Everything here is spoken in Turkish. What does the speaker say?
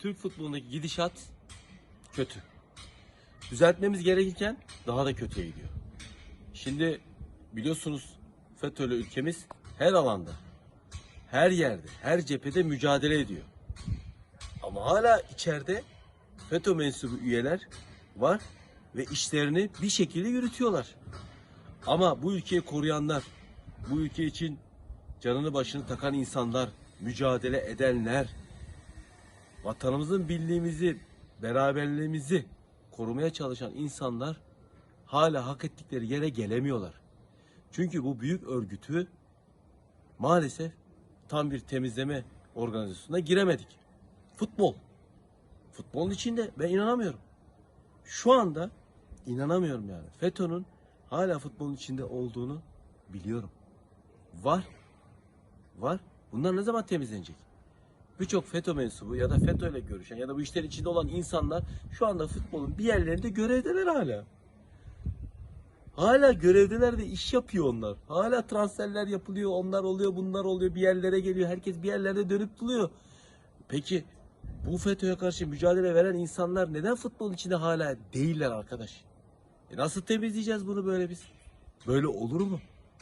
Türk futbolundaki gidişat kötü. Düzeltmemiz gerekirken daha da kötüye gidiyor. Şimdi biliyorsunuz FETÖ'lü ülkemiz her alanda, her yerde, her cephede mücadele ediyor. Ama hala içeride FETÖ mensubu üyeler var ve işlerini bir şekilde yürütüyorlar. Ama bu ülkeyi koruyanlar, bu ülke için canını başını takan insanlar, mücadele edenler, vatanımızın birliğimizi, beraberliğimizi korumaya çalışan insanlar hala hak ettikleri yere gelemiyorlar. Çünkü bu büyük örgütü maalesef tam bir temizleme organizasyonuna giremedik. Futbol. Futbolun içinde ben inanamıyorum. Şu anda inanamıyorum yani. FETÖ'nün hala futbolun içinde olduğunu biliyorum. Var. Var. Bunlar ne zaman temizlenecek? Birçok FETÖ mensubu ya da FETÖ ile görüşen ya da bu işlerin içinde olan insanlar şu anda futbolun bir yerlerinde görevdeler hala. Hala görevdeler ve iş yapıyor onlar. Hala transferler yapılıyor, onlar oluyor, bunlar oluyor, bir yerlere geliyor. Herkes bir yerlerde dönüp duruyor. Peki bu FETÖ'ye karşı mücadele veren insanlar neden futbolun içinde hala değiller arkadaş? E nasıl temizleyeceğiz bunu böyle biz? Böyle olur mu?